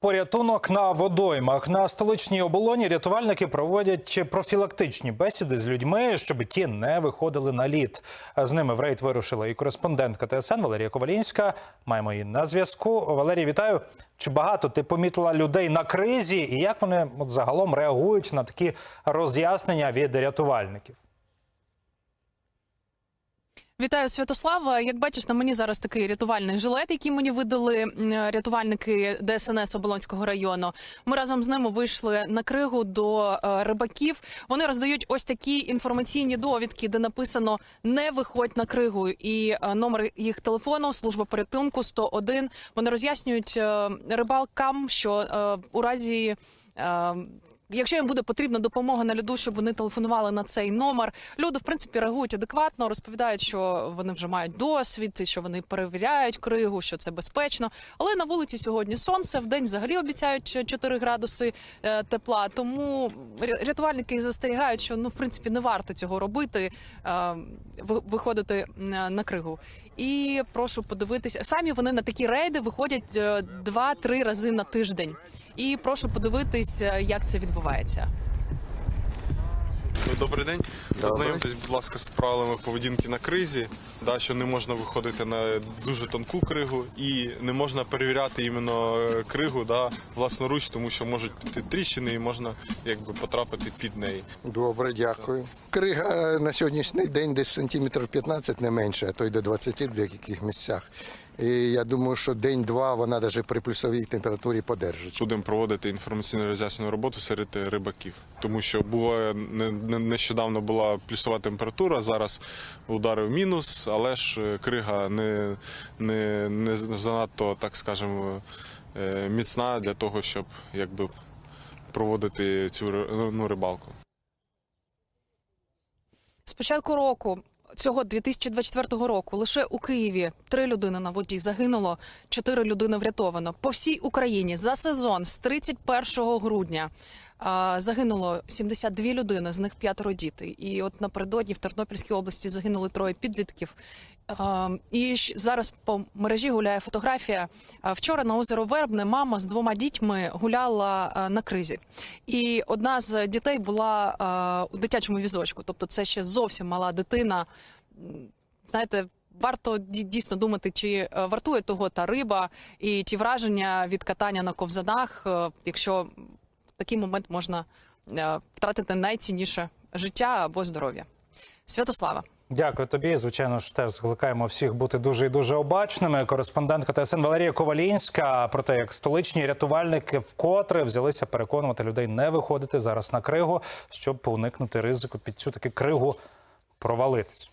Порятунок на водоймах на столичній оболоні рятувальники проводять профілактичні бесіди з людьми, щоб ті не виходили на лід. З ними в рейд вирушила і кореспондентка ТСН Валерія Ковалінська. Маємо її на зв'язку. Валерія, вітаю. Чи багато ти помітила людей на кризі, і як вони от, загалом реагують на такі роз'яснення від рятувальників? Вітаю, Святослава. Як бачиш, на мені зараз такий рятувальний жилет, який мені видали рятувальники ДСНС Оболонського району. Ми разом з ними вийшли на кригу до е, рибаків. Вони роздають ось такі інформаційні довідки, де написано не виходь на кригу. І е, номер їх телефону, служба порятунку 101. Вони роз'яснюють е, рибалкам, що у разі. Якщо їм буде потрібна допомога на льоду, щоб вони телефонували на цей номер, люди в принципі реагують адекватно, розповідають, що вони вже мають досвід, що вони перевіряють кригу, що це безпечно. Але на вулиці сьогодні сонце, в день взагалі обіцяють 4 градуси е, тепла. Тому рятувальники застерігають, що ну в принципі не варто цього робити, е, виходити е, на кригу. І прошу подивитися, самі вони на такі рейди виходять е, два-три рази на тиждень. І прошу подивитись, е, як це відбувається. Ну, Добрий день. Добрий. Ознайомтесь, будь ласка, з правилами поведінки на кризі. Да, що не можна виходити на дуже тонку кригу і не можна перевіряти іменно е, кригу да, власноруч, тому що можуть піти тріщини і можна якби потрапити під неї. Добре, дякую. Крига е, на сьогоднішній день десь сантиметрів 15 не менше, а то й до 20 в деяких місцях. І я думаю, що день-два вона навіть при плюсовій температурі подержить. Будемо проводити інформаційно роз'яснену роботу серед е, рибаків, тому що було не- не- нещодавно була плюсова температура. Зараз ударив мінус, але ж е, крига не, не, не занадто, так скажемо, е, міцна для того, щоб якби проводити цю ну, рибалку. З початку року. Цього 2024 року лише у Києві три людини на воді загинуло, чотири людини врятовано. По всій Україні за сезон з 31 грудня загинуло 72 людини, з них п'ятеро діти. І от напередодні в Тернопільській області загинули троє підлітків. І зараз по мережі гуляє фотографія. Вчора на озеро Вербне мама з двома дітьми гуляла на кризі. І одна з дітей була у дитячому візочку. Тобто, це ще зовсім мала дитина. Знаєте, варто дійсно думати, чи вартує того та риба і ті враження від катання на ковзанах, якщо такий момент можна е, втратити найцінніше життя або здоров'я. Святослава. Дякую тобі. Звичайно ж, теж закликаємо всіх бути дуже і дуже обачними. Кореспондентка ТСН Валерія Ковалінська про те, як столичні рятувальники вкотре взялися переконувати людей не виходити зараз на кригу, щоб уникнути ризику під цю таки кригу провалитись.